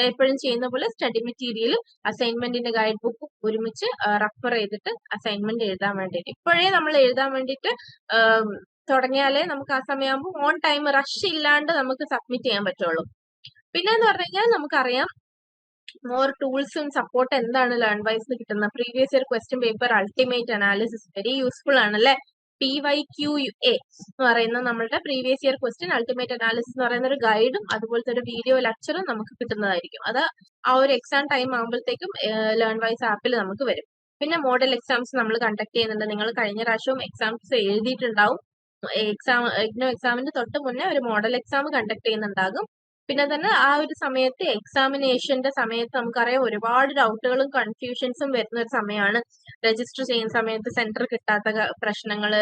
എപ്പോഴും ചെയ്യുന്ന പോലെ സ്റ്റഡി മെറ്റീരിയലും അസൈൻമെന്റിന്റെ ഗൈഡ് ബുക്കും ഒരുമിച്ച് റെഫർ ചെയ്തിട്ട് അസൈൻമെന്റ് എഴുതാൻ വേണ്ടിയിട്ട്. ഇപ്പോഴേ നമ്മൾ എഴുതാൻ വേണ്ടിയിട്ട് തുടങ്ങിയാലേ നമുക്ക് ആ സമയമാകുമ്പോൾ ഓൺ ടൈം റഷ് ഇല്ലാണ്ട് നമുക്ക് സബ്മിറ്റ് ചെയ്യാൻ പറ്റുള്ളൂ. പിന്നെ എന്ന് പറഞ്ഞു കഴിഞ്ഞാൽ നമുക്കറിയാം മോർ ടൂൾസും സപ്പോർട്ട് എന്താണ് ലേൺ വൈസ് കിട്ടുന്നത്? Previous year question paper ultimate analysis very useful ആണ് അല്ലെ പി വൈ ക്യു എ എന്ന് പറയുന്ന നമ്മളുടെ previous year question ultimate analysis എന്ന് പറയുന്ന ഒരു ഗൈഡും അതുപോലത്തെ ഒരു വീഡിയോ ലെക്ചറും നമുക്ക് കിട്ടുന്നതായിരിക്കും. അത് ആ ഒരു എക്സാം ടൈം ആകുമ്പോഴത്തേക്കും ലേൺ വൈസ് ആപ്പിൽ നമുക്ക് വരും. പിന്നെ മോഡൽ എക്സാംസ് നമ്മൾ കണ്ടക്ട് ചെയ്യുന്നുണ്ട്. നിങ്ങൾ കഴിഞ്ഞ പ്രാവശ്യവും എക്സാംസ് എഴുതിയിട്ടുണ്ടാവും. എക്സാം ഇഗ്നോ എക്സാമിന് തൊട്ട് മുന്നേ ഒരു മോഡൽ എക്സാം കണ്ടക്ട് ചെയ്യുന്നുണ്ടാകും. പിന്നെ തന്നെ ആ ഒരു സമയത്ത് എക്സാമിനേഷന്റെ സമയത്ത് നമുക്കറിയാം ഒരുപാട് ഡൗട്ടുകളും കൺഫ്യൂഷൻസും വരുന്ന ഒരു സമയമാണ് രജിസ്റ്റർ ചെയ്യുന്ന സമയത്ത് സെന്റർ കിട്ടാത്ത പ്രശ്നങ്ങൾ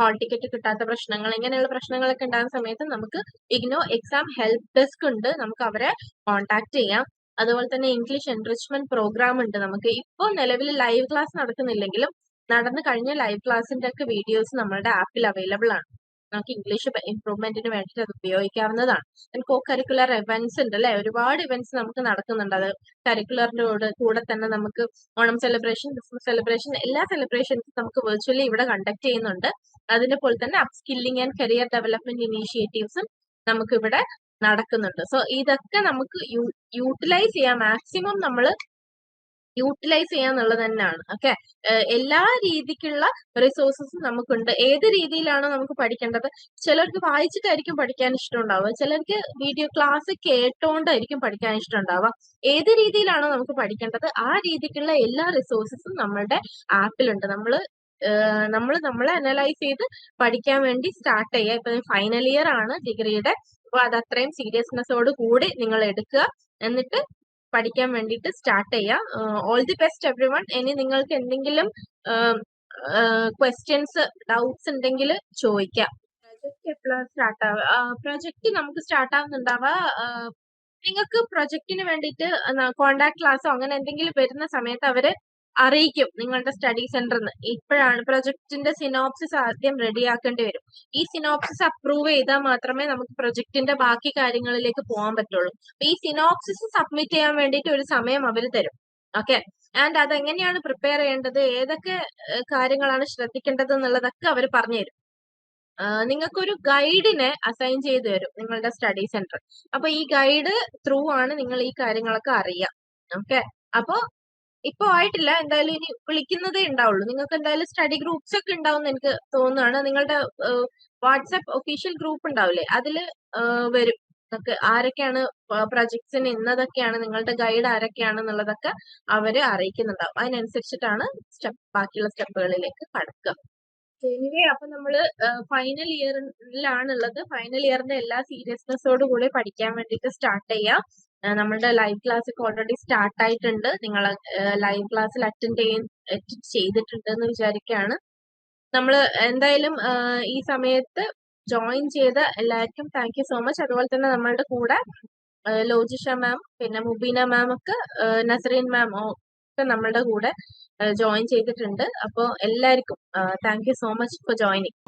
ഹാൾ ടിക്കറ്റ് കിട്ടാത്ത പ്രശ്നങ്ങൾ ഇങ്ങനെയുള്ള പ്രശ്നങ്ങളൊക്കെ ഉണ്ടാകുന്ന സമയത്ത് നമുക്ക് ഇഗ്നോ എക്സാം ഹെൽപ്പ് ഡെസ്ക് ഉണ്ട്. നമുക്ക് അവരെ കോൺടാക്ട് ചെയ്യാം. അതുപോലെ തന്നെ ഇംഗ്ലീഷ് എൻറിച്ച്മെന്റ് പ്രോഗ്രാം ഉണ്ട് നമുക്ക്. ഇപ്പോൾ നിലവിൽ ലൈവ് ക്ലാസ് നടക്കുന്നില്ലെങ്കിലും നടന്നു കഴിഞ്ഞ ലൈവ് ക്ലാസിന്റെ ഒക്കെ വീഡിയോസ് നമ്മളുടെ ആപ്പിൽ അവൈലബിൾ ആണ്. നമുക്ക് ഇംഗ്ലീഷ് ഇംപ്രൂവ്മെന്റിന് വേണ്ടിയിട്ട് അത് ഉപയോഗിക്കാവുന്നതാണ്. കോ കരിക്കുലർ ഇവന്റ്സ് ഉണ്ട് അല്ലെ? ഒരുപാട് ഇവന്റ്സ് നമുക്ക് നടക്കുന്നുണ്ട്. അത് കരിക്കുലറിന്റെ കൂടെ കൂടെ തന്നെ നമുക്ക് ഓണം സെലിബ്രേഷൻ ക്രിസ്മസ് സെലിബ്രേഷൻ എല്ലാ സെലിബ്രേഷൻസും നമുക്ക് വെർച്വലി ഇവിടെ കണ്ടക്ട് ചെയ്യുന്നുണ്ട്. അതിന്റെ പോലെ തന്നെ അപ്സ്കില്ലിംഗ് ആൻഡ് കരിയർ ഡെവലപ്മെന്റ് ഇനീഷ്യേറ്റീവ്സും നമുക്ക് ഇവിടെ നടക്കുന്നുണ്ട്. സോ ഇതൊക്കെ നമുക്ക് യൂട്ടിലൈസ് ചെയ്യാം. മാക്സിമം നമ്മൾ യൂട്ടിലൈസ് ചെയ്യാന്നുള്ളത് തന്നെയാണ്. ഓക്കെ എല്ലാ രീതിക്കുള്ള റിസോഴ്സസും നമുക്കുണ്ട്. ഏത് രീതിയിലാണോ നമുക്ക് പഠിക്കേണ്ടത്? ചിലർക്ക് വായിച്ചിട്ടായിരിക്കും പഠിക്കാൻ ഇഷ്ടമുണ്ടാവുക. ചിലർക്ക് വീഡിയോ ക്ലാസ് കേട്ടോണ്ടായിരിക്കും പഠിക്കാൻ ഇഷ്ടമുണ്ടാവുക. ഏത് രീതിയിലാണോ നമുക്ക് പഠിക്കേണ്ടത്? ആ രീതിക്കുള്ള എല്ലാ റിസോഴ്സസും നമ്മളുടെ ആപ്പിലുണ്ട്. നമ്മൾ നമ്മൾ നമ്മളെ അനലൈസ് ചെയ്ത് പഠിക്കാൻ വേണ്ടി സ്റ്റാർട്ട് ചെയ്യുക. ഇപ്പൊ ഫൈനൽ ഇയർ ആണ് ഡിഗ്രിയുടെ. അപ്പൊ അത് അത്രയും സീരിയസ്നെസ്സോട് കൂടി നിങ്ങൾ എടുക്കുക. എന്നിട്ട് പഠിക്കാൻ വേണ്ടിയിട്ട് സ്റ്റാർട്ട് ചെയ്യാം. All the best everyone ഇനി നിങ്ങൾക്ക് എന്തെങ്കിലും ക്വസ്റ്റ്യൻസ് ഡൗട്ട്സ് ഉണ്ടെങ്കിൽ ചോദിക്കാം. പ്രോജക്റ്റ് എപ്പോഴാണ് സ്റ്റാർട്ട് ആവുക? പ്രോജക്റ്റ് നമുക്ക് സ്റ്റാർട്ട് ആവുന്നുണ്ടാവുക. നിങ്ങൾക്ക് പ്രൊജക്ടിന് വേണ്ടിയിട്ട് കോണ്ടാക്ട് ക്ലാസ്സോ അങ്ങനെ എന്തെങ്കിലും വരുന്ന സമയത്ത് അവർ അറിയിക്കും നിങ്ങളുടെ സ്റ്റഡി സെന്ററിന്ന് ഇപ്പോഴാണ് പ്രൊജക്ടിന്റെ സിനോപ്സിസ് ആദ്യം റെഡിയാക്കേണ്ടി വരും. ഈ സിനോപ്സിസ് അപ്രൂവ് ചെയ്താൽ മാത്രമേ നമുക്ക് പ്രൊജക്ടിന്റെ ബാക്കി കാര്യങ്ങളിലേക്ക് പോകാൻ പറ്റുള്ളൂ. അപ്പൊ ഈ സിനോപ്സിസ് സബ്മിറ്റ് ചെയ്യാൻ വേണ്ടിയിട്ട് ഒരു സമയം അവർ തരും. ഓക്കെ ആൻഡ് അതെങ്ങനെയാണ് പ്രിപ്പയർ ചെയ്യേണ്ടത്? ഏതൊക്കെ കാര്യങ്ങളാണ് ശ്രദ്ധിക്കേണ്ടത് എന്നുള്ളതൊക്കെ അവർ പറഞ്ഞു തരും. നിങ്ങൾക്കൊരു ഗൈഡിനെ അസൈൻ ചെയ്തു തരും നിങ്ങളുടെ സ്റ്റഡി സെന്റർ അപ്പൊ ഈ ഗൈഡ് ത്രൂ ആണ് നിങ്ങൾ ഈ കാര്യങ്ങളൊക്കെ അറിയാം ഓക്കെ അപ്പോ ഇപ്പൊ ആയിട്ടില്ല. എന്തായാലും ഇനി വിളിക്കുന്നതേ ഉണ്ടാവുള്ളൂ. നിങ്ങൾക്ക് എന്തായാലും സ്റ്റഡി ഗ്രൂപ്പ്സ് ഒക്കെ ഉണ്ടാവും എനിക്ക് തോന്നുന്നതാണ് നിങ്ങളുടെ വാട്സാപ്പ് ഒഫീഷ്യൽ ഗ്രൂപ്പ് ഉണ്ടാവില്ലേ? അതിൽ വരും. നിങ്ങൾക്ക് ആരൊക്കെയാണ് പ്രൊജക്ട്സിന് ഇന്നതൊക്കെയാണ് നിങ്ങളുടെ ഗൈഡ് ആരൊക്കെയാണ് എന്നുള്ളതൊക്കെ അവർ അറിയിക്കുന്നുണ്ടാവും. അതിനനുസരിച്ചിട്ടാണ് സ്റ്റെപ്പ് ബാക്കിയുള്ള സ്റ്റെപ്പുകളിലേക്ക് കടക്കുക. എനിവേ അപ്പൊ നമ്മൾ ഫൈനൽ ഇയറിലാണുള്ളത് ഫൈനൽ ഇയറിന്റെ എല്ലാ സീരിയസ്നെസ്സോടു കൂടി പഠിക്കാൻ വേണ്ടിയിട്ട് സ്റ്റാർട്ട് ചെയ്യാം. നമ്മളുടെ ലൈവ് ക്ലാസ് ഒക്കെ ഓൾറെഡി സ്റ്റാർട്ട് ആയിട്ടുണ്ട്. നിങ്ങൾ ലൈവ് ക്ലാസ്സിൽ അറ്റൻഡ് അറ്റൻഡ് ചെയ്തിട്ടുണ്ട് എന്ന് വിചാരിക്കുകയാണ്. നമ്മൾ എന്തായാലും ഈ സമയത്ത് ജോയിൻ ചെയ്ത എല്ലാവർക്കും താങ്ക് സോ മച്ച് അതുപോലെ തന്നെ നമ്മളുടെ കൂടെ ലോജിഷ മാം പിന്നെ മുബീന മാം ഒക്കെ നസറീൻ മാം ഒക്കെ നമ്മളുടെ കൂടെ ജോയിൻ ചെയ്തിട്ടുണ്ട്. അപ്പോൾ എല്ലാവർക്കും thank so much for joining